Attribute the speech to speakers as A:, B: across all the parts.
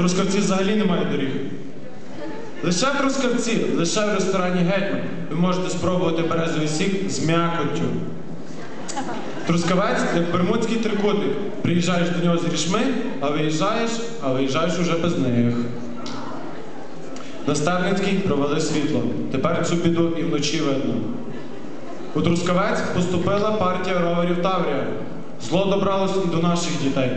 A: Трускавці взагалі немає доріг. Лише в Трускавці, лише в ресторані Гетьман ви можете спробувати березовий сік з м'якоттю. Трускавець як бермудський трикутник. Приїжджаєш до нього з грішми, а виїжджаєш, а виїжджаєш уже без них. На Стерницький провели світло. Тепер цю біду і вночі видно. У Трускавець поступила партія роверів Таврія. Зло добралось і до наших дітей.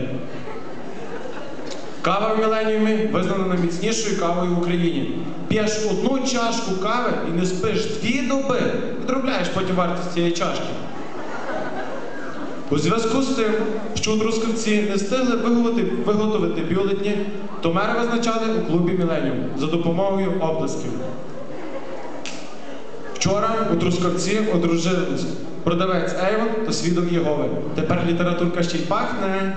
A: Кава в Міленіумі визнана найміцнішою кавою в Україні. П'єш одну чашку кави і не спиш дві доби. Відробляєш потім вартість цієї чашки. У зв'язку з тим, що у Трускавці не встигли виготовити, виготовити бюлетні, то мери визначали у клубі Міленіум за допомогою оплесків. Вчора у Трускавці одружились продавець Ейвон та свідок Єгови. Тепер літературка ще й пахне.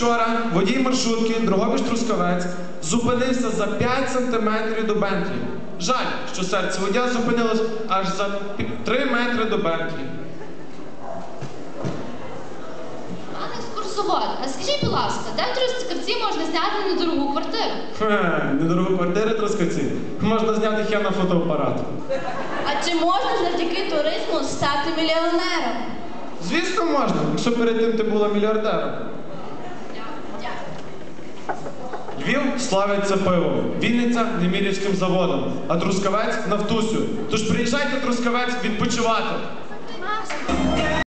A: Вчора водій маршрутки Дрогобич Трускавець зупинився за 5 сантиметрів до Бентлі. Жаль, що серце водія зупинилось аж за 3 метри до Бентлі.
B: Пане екскурсовод, а скажіть, будь ласка, де в Трускавці можна зняти недорогу квартиру?
A: Хе, недорогу квартири Трускавці. Можна зняти хе на фотоапарат.
C: А чи можна завдяки туризму стати мільйонером?
A: Звісно, можна, якщо перед тим ти була мільярдером. Львів славиться пивом, Вінниця Немірівським заводом, а Трускавець Нафтусю. Тож приїжджайте Трускавець відпочивати.